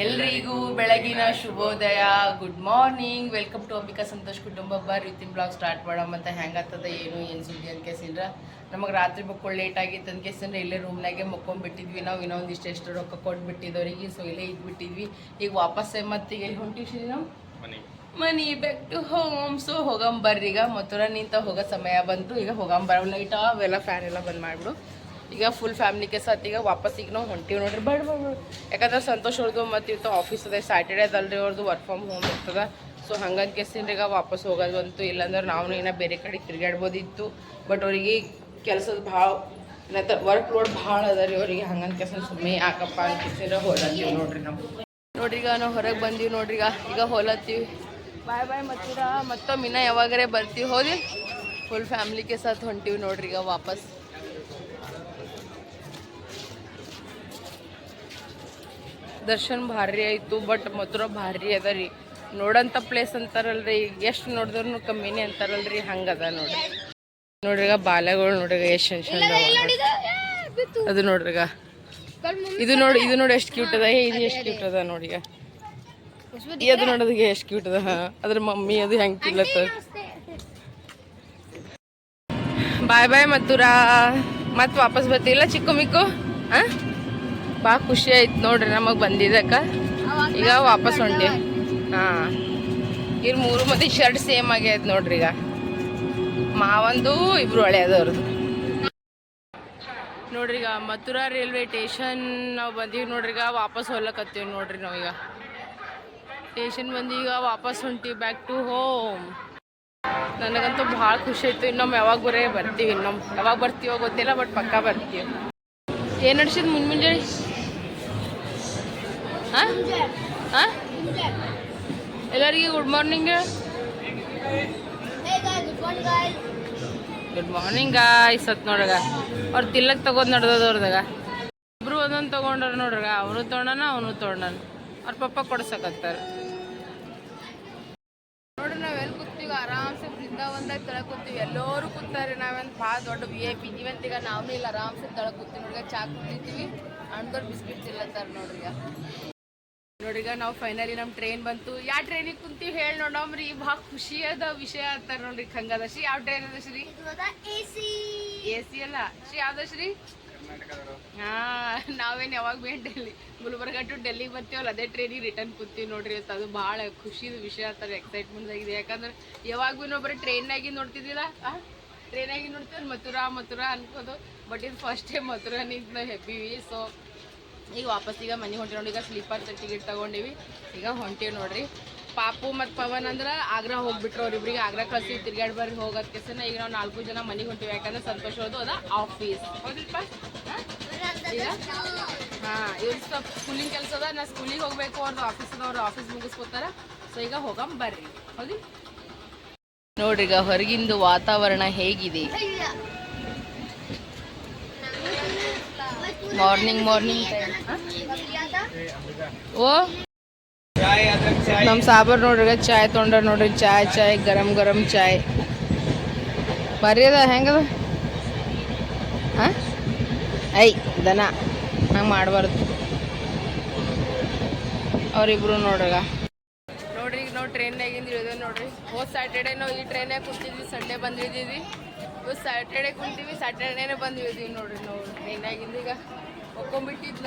ಎಲ್ರಿಗೂ ಬೆಳಗಿನ ಶುಭೋದಯ. Good morning welcome to Ambika Santosh ಕುಟುಂಬ ಬರ್ ರೀತಿನ್ ಬ್ಲಾಗ್ ಸ್ಟಾರ್ಟ್ ಮಾಡೋಣ ಅಂತ ಹೆಂಗಾಗ್ತದ ಏನು ಏನು ಸುದ್ದಿ ಅಂತ ಕೇಸಿಂದ್ರ ನಮಗೆ ರಾತ್ರಿ ಮಕ್ಕಳು ಲೇಟ್ ಆಗಿತ್ತು ಅಂತ ಕೇಸಿಂದ್ರೆ ಇಲ್ಲೇ ರೂಮ್ನಾಗೆ ಮಕ್ಕೊಂಡ್ಬಿಟ್ಟಿದ್ವಿ. ನಾವು ಇನ್ನೊಂದಿಷ್ಟು ಎಷ್ಟು ರೊಕ್ಕ ಕೊಟ್ಬಿಟ್ಟಿದ್ದವ್ರಿಗೆ ಸೊ ಇಲ್ಲೇ ಇದ್ಬಿಟ್ಟಿದ್ವಿ. ಈಗ ವಾಪಸ್ ಮತ್ತೆ ಎಲ್ಲಿ ಹೊಂಟಿವಿ ನಾವು? ಮನಿ. ಬ್ಯಾಕ್ ಟು ಹೋಮ್ ಸೊ ಹೋಗಂಬರ್ರಿ ಈಗ. ಮಥುರಾ ನಿಂತ ಹೋಗೋ ಸಮಯ ಬಂತು. ಈಗ ಹೋಗಂಬರ್ ಲೈಟ್ ಅವೆಲ್ಲ ಫ್ಯಾನ್ ಎಲ್ಲ ಬಂದ್ ಮಾಡ್ಬಿಡು. ಈಗ ಫುಲ್ ಫ್ಯಾಮಿಲಿಗೆ ಸತ್ ಈಗ ವಾಪಸ್ ಈಗ ನಾವು ಹೊಂಟೀವಿ ನೋಡ್ರಿ. ಬಡ ಬಡ್. ಯಾಕಂದ್ರೆ ಸಂತೋಷ್ ಅವ್ರದ್ದು ಮತ್ತು ಇವತ್ತು ಆಫೀಸ್ ಅದ ಸ್ಯಾಟರ್ಡೇ ಅದಲ್ರಿ ಅವ್ರದ್ದು ವರ್ಕ್ ಫ್ರಮ್ ಹೋಮ್ ಇರ್ತದ. ಸೊ ಹಂಗಂತ ಕೇಸಿಂದ್ರೆ ಈಗ ವಾಪಸ್ ಹೋಗೋದು ಬಂತು. ಇಲ್ಲಾಂದ್ರೆ ನಾವು ಏನೋ ಬೇರೆ ಕಡೆ ತಿರುಗಾಡ್ಬೋದಿತ್ತು ಬಟ್ ಅವರಿಗೆ ಕೆಲಸದ ಭಾಳ ಏನಂತ ವರ್ಕ್ ಲೋಡ್ ಭಾಳ ಅದ ರೀ ಅವರಿಗೆ. ಹಂಗಂತ ಕೆಸ ಸುಮ್ಮನೆ ಯಾಕಪ್ಪ ಅಂತ ಕೇಸಿಂದ್ರೆ ಹೋಲತ್ತೀವಿ ನೋಡ್ರಿ ನಾವು. ನೋಡ್ರಿ ಈಗ ನಾವು ಹೊರಗೆ ಬಂದೀವಿ ನೋಡ್ರಿ ಈಗ. ಈಗ ಹೋಲತ್ತೀವಿ. ಬಾಯ್ ಬಾಯ್ ಮತ್ತೀರಾ? ಮತ್ತೊಮ್ಮೆ ಇನ್ನ ಯಾವಾಗರೇ ಬರ್ತೀವಿ. ಹೋದಿ. ಫುಲ್ ಫ್ಯಾಮಿಲಿಗೆ ಸಾತ್ ಹೊಂಟೀವಿ ನೋಡ್ರಿ ಈಗ ವಾಪಸ್. ದರ್ಶನ್ ಭಾರಿ ಆಯಿತು ಬಟ್ ಮಧುರ ಭಾರಿ ಅದ ರೀ. ನೋಡೋಂಥ ಪ್ಲೇಸ್ ಅಂತಾರಲ್ರಿ, ಎಷ್ಟು ನೋಡಿದ್ರು ಕಮ್ಮಿನೇ ಅಂತಾರಲ್ರಿ, ಹಂಗದ ನೋಡ್ರಿ. ನೋಡ್ರಿಗ ಬಾಲ್ಯಗಳು ಬಾಲೆಗಳು ನೋಡ್ರಿ ಎಷ್ಟು ಚಂದ. ಅದು ನೋಡ್ರಿಗ ಇದು ನೋಡಿ ಇದು ನೋಡಿ ಎಷ್ಟು ಕ್ಯೂಟ್ ಅದ. ಇದು ಎಷ್ಟು ಕ್ಯೂಟ್ ಅದ ನೋಡಿಗ ಅದು ನೋಡೋದಕ್ಕೆ ಎಷ್ಟು ಕ್ಯೂಟ್ ಅದ. ಅದ್ರ ಮಮ್ಮಿ ಅದು ಹೆಂಗೆ ತಿನ್ಲತ್ತ. ಬಾಯ್ ಬಾಯ್ ಮತ್ತೂರಾ ಮತ್ತೆ ವಾಪಸ್ ಬರ್ತಿಲ್ಲ ಚಿಕ್ಕು ಮಿಕ್ಕು? ಹಾಂ ಬಾ ಖುಷಿ ಆಯ್ತು ನೋಡ್ರಿ ನಮಗೆ ಬಂದಿದ್ದಕ್ಕೆ. ಈಗ ವಾಪಸ್ ಹೊಂಟಿ. ಹಾಂ. ಇವ್ರ ಮೂರು ಮಂದಿ ಶರ್ಟ್ ಸೇಮ್ ಆಗ್ಯದ ನೋಡ್ರಿ ಈಗ. ಮಾವಂದು ಇಬ್ರು ಹಳೆಯದವ್ರದ್ದು ನೋಡ್ರಿ ಈಗ ಮಥುರಾ ರೈಲ್ವೆ ಸ್ಟೇಷನ್ ನಾವು ಬಂದೀವಿ ನೋಡ್ರಿ ಈಗ ವಾಪಸ್ ಹೋಗ್ಲಕತ್ತೀವಿ ನೋಡ್ರಿ ನಾವೀಗ ಸ್ಟೇಷನ್ ಬಂದು ಈಗ ವಾಪಸ್ ಹೊಂಟೀವಿ ಬ್ಯಾಕ್ ಟು ಹೋಮ್. ನನಗಂತೂ ಭಾಳ ಖುಷಿ ಆಯ್ತು. ಇನ್ನೊಮ್ಮೆ ಯಾವಾಗ ಬರೇ ಬರ್ತೀವಿ. ಇನ್ನೊಮ್ಮೆ ಯಾವಾಗ ಬರ್ತೀವೋ ಗೊತ್ತಿಲ್ಲ, ಬಟ್ ಪಕ್ಕ ಬರ್ತೀವಿ. ಏನು ನಡ್ಸಿದ್ ಮುಂಜಾನೆ ಹಾಂ ಹಾಂ ಎಲ್ಲರಿಗೆ good morning good morning guys ಸತ್ ನೋಡ್ರಗ. ಅವ್ರು ತಿಲ್ಲಕ್ ತಗೋದ್ ನಡ್ದದ ಅವ್ರದಾಗ. ಇಬ್ರು ಒಂದೊಂದು ತಗೊಂಡ್ರ ನೋಡ್ರಗ. ಅವನು ತೊಗೊಂಡನ ಅವನು ತೊಗೊಂಡನ ಅವ್ರ ಪಪ್ಪ ಕೊಡ್ಸಕತ್ತಾರ. ನೋಡ್ರಿ ನಾವ್ ಎಲ್ಲಿ ಕೂತೀವಿ ಆರಾಮ್ಸೆ ಬೃಂದಾವನದಾಗ ತಳ ಕೂತೀವಿ. ಎಲ್ಲರೂ ಕೂತಾರೆ. ನಾವೇನು ಭಾಳ ದೊಡ್ಡ ವಿ ಎ ಪಿ ಇದೀವಿ ಈಗ ನಾವು ಇಲ್ಲ ಆರಾಮ್ಸೆ ತಳ ಕೂತೀವಿ ನೋಡ್ರಿ. ಚಾ ಕುಡಿತೀವಿ ಅಣ್ದವ್ರು ಬಿಸ್ಕಿಟ್ ತಿಲ್ಲತ್ತಾರ ನೋಡ್ರಿ ಈಗ. ನೋಡ್ರಿಗ ನಾವು ಫೈನಲಿ ನಮ್ಮ ಟ್ರೈನ್ ಬಂತು. ಯಾವ ಟ್ರೈನಿಗೆ ಕುಂತೀವಿ ಹೇಳಿ ನೋಡಮ್ರಿ ಭಾಳ ಖುಷಿಯಾದ ವಿಷಯ ಅಂತಾರ ನೋಡ್ರಿ ಹಂಗದ ಶ್ರೀ ಯಾವ ಟ್ರೈನ್ ಅದ ಶ್ರೀ? ಎ ಸಿ ಅಲ್ಲ. ಶ್ರೀ ಯಾವ್ದ ಶ್ರೀ? ಹಾ ನಾವೇನ್ ಯಾವಾಗ ಭೀ ಡೆಲ್ಲಿ ಗುಲ್ಬರ್ಗ ಟು ಡೆಲ್ಲಿಗೆ ಬರ್ತೀವಲ್ಲ ಅದೇ ಟ್ರೈನಿಗೆ ರಿಟರ್ನ್ ಕೂತೀವಿ ನೋಡ್ರಿ ಇವತ್ತು ಅದು ಭಾಳ ಖುಷಿದ ವಿಷಯ ಅಂತಾರೆ ಎಕ್ಸೈಟ್ಮೆಂಟ್ ಆಗಿದೆ. ಯಾಕಂದ್ರೆ ಯಾವಾಗ ಭೀ ನಾವು ಬರೀ ಟ್ರೈನಾಗಿ ನೋಡ್ತಿದ್ದಿಲ್ಲ ಟ್ರೈನಾಗಿ ನೋಡ್ತೀವಿ ಮಥುರಾ ಮಥುರಾ ಅನ್ಕೋದು ಬಟ್ ಇದು ಫಸ್ಟ್ ಟೈಮ್ ಮಥುರಾನಿಂದ ನಾವು ಹೆಬ್ಬಿವಿ ಸೊ ಈಗ ವಾಪಸ್ ಈಗ ಮನೆ ಹೊಂಟಿ ನೋಡಿ, ಈಗ ಸ್ಲೀಪರ್ ಟಿಕೆಟ್ ತಗೊಂಡಿವಿ. ಈಗ ಹೊಂಟಿವಿ ನೋಡ್ರಿ. ಪಾಪು ಮತ್ತು ಪವನ್ ಅಂದ್ರೆ ಆಗ್ರಾ ಹೋಗ್ಬಿಟ್ರು ಅವ್ರಿಬ್ರಿಗೆ ಆಗ್ರಾ ಕಳ್ಸಿ ತಿರ್ಗಾಡಿ ಬರ್ರಿ ಹೋಗೋದಕ್ಕೆ ಸಹ ಈಗ ನಾವು ನಾಲ್ಕು ಜನ ಮನೆಗೆ ಹೊಂಟಿವಿ. ಯಾಕಂದ್ರೆ ಸಂತೋಷ ಅವ್ರದ್ದು ಅದ ಆಫೀಸ್ ಈಗ? ಹಾಂ, ಇವ್ರು ಸ್ವಲ್ಪ ಸ್ಕೂಲಿಂಗ್ ಕೆಲಸ ಅದ. ನಾ ಸ್ಕೂಲಿಗೆ ಹೋಗ್ಬೇಕು. ಅವ್ರದ್ದು ಆಫೀಸ್ ಆಫೀಸ್ ಮುಗಿಸ್ಕೋತಾರ. ಸೊ ಈಗ ಹೋಗಮ್ ಬರ್ರಿ. ಹೌದಿ? ನೋಡ್ರಿ ಈಗ ಹೊರಗಿಂದು ವಾತಾವರಣ ಹೇಗಿದೆ. ಮಾರ್ನಿಂಗ್ ಮಾರ್ನಿಂಗ್ ಓ? ನಮ್ಮ ಸಾಬರ್ ನೋಡ್ರಿ, ಚಾಯ್ ತೊಂಡ ನೋಡ್ರಿ, ಚಾಯ್ ಚಾಯ್, ಗರಂ ಗರಂ ಚಾಯ್. ಬರ್ರಿ ಅದ ಹೆಂಗದ ಐ, ದನ. ಹಂಗೆ ಮಾಡಬಾರ್ದು. ಅವರಿಬ್ರು ನೋಡ್ರಿಗ. ನೋಡ್ರಿ ನಾವು ಟ್ರೈನ್ಯಾಗಿಂದ ಇಳಿದೇವೆ ನೋಡ್ರಿ. ಹೋದ್ ಸ್ಯಾಟರ್ಡೆ ನಾವು ಈ ಟ್ರೈನಾಗ ಕುಂತಿದ್ವಿ ಸಂಡೇ ಬಂದಿದ್ದೀವಿ ಸ್ಯಾಟರ್ಡೇ ಕುಂತೀವಿ ಸ್ಯಾಟರ್ಡೇನೆ ಬಂದು ಇಳಿದೀವಿ ನೋಡ್ರಿ, ನಾವು ಟ್ರೈನಾಗಿಂದ ಈಗ. ಒಕ್ಕೊಂಬಿಟ್ಟಿದ್ನ.